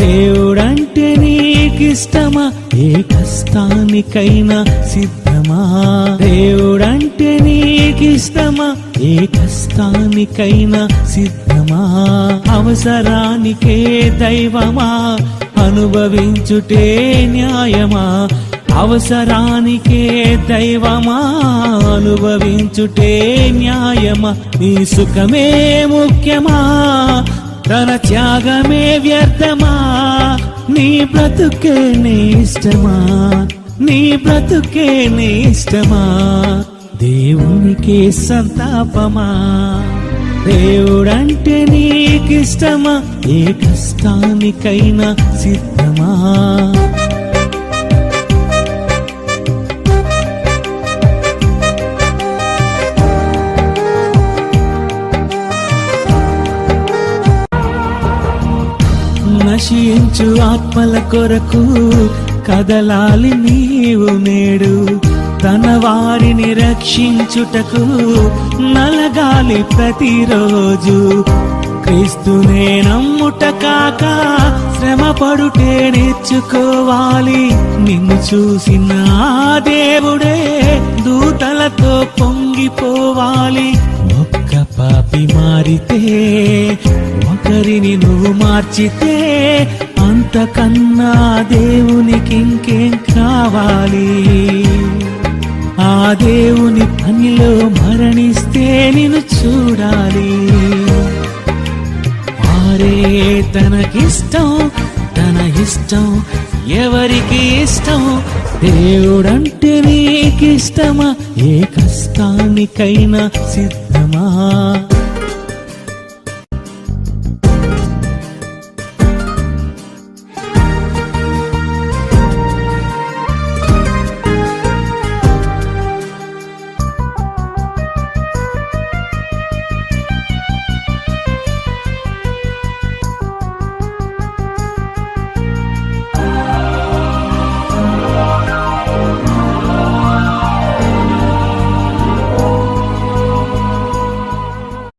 దేవుడంటే నీకిష్టమా? ఏ కష్టానికైనా సిద్ధమా? దేవుడంటే నీకిష్టమా? ఏ కష్టానికైనా సిద్ధమా? అవసరానికే దైవమా? అనుభవించుటే న్యాయమా? అవసరానికే దైవమా? అనుభవించుటే న్యాయమా? నీ సుఖమే ముఖ్యమా? తన త్యాగమే వ్యర్థమా? నీ బ్రతుకే నీ ఇష్టమా? నీ బ్రతుకే నీ ఇష్టమా? దేవునికి సంతాపమా? దేవుడంటే నీకిష్టమా? ఏ కష్టానికైనా సిద్ధమా? ఆశించు ఆత్మల కొరకు కదలాలి నీవు నేడు. తన వారిని రక్షించుటకు నలగాలి ప్రతిరోజు. క్రీస్తునే నమ్ముట కాక శ్రమ పడుటే నేర్చుకోవాలి. నిన్ను చూసిన దేవుడే దూతలతో పొంగిపోవాలి. పాపి మారితే ఒకరిని నువ్వు మార్చితే అంతకన్నా దేవునికి ఇంకేం కావాలి? ఆ దేవుని పనిలో మరణిస్తే నిన్ను చూడాలి. వారే తనకిష్టం తన ఇష్టం ఎవరికి ఇష్టం? దేవుడంటే నీకిష్టమా? ఏ కష్టానికైనా సిద్ధమా?